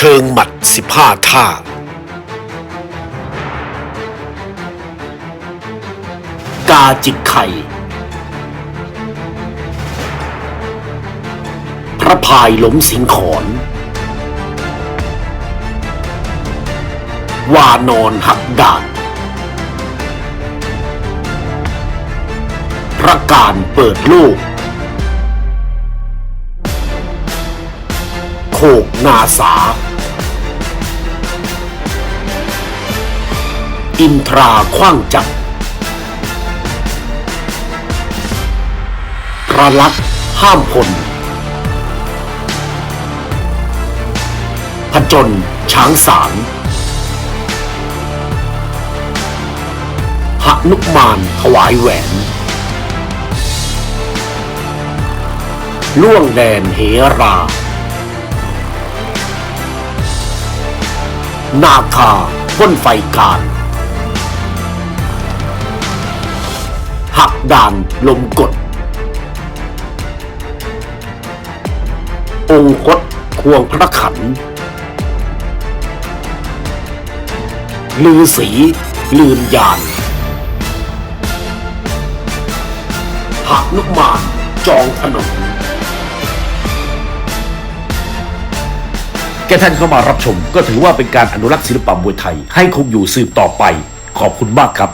เชิงหมัด 15 ท่า กาจิกไข่ พระพายล้มสิงขอน วานอนหักด่านพระการเปิดโลกโคกนาสา อินทราคว้างจักรพระลักษณ์ห้ามพลผจญช้างสารหนุมานถวายแหวน ล่วงแดนเหรา นาคาพ่นไฟการ หักด่านลมกด องคตควงพระขัน ลือสีลืนยานหักนุมานจองถนนแก่ท่านเข้ามารับชมก็ถือว่าเป็นการอนุรักษ์ศิลปะมวยไทย ให้คงอยู่สืบต่อไป ขอบคุณมากครับ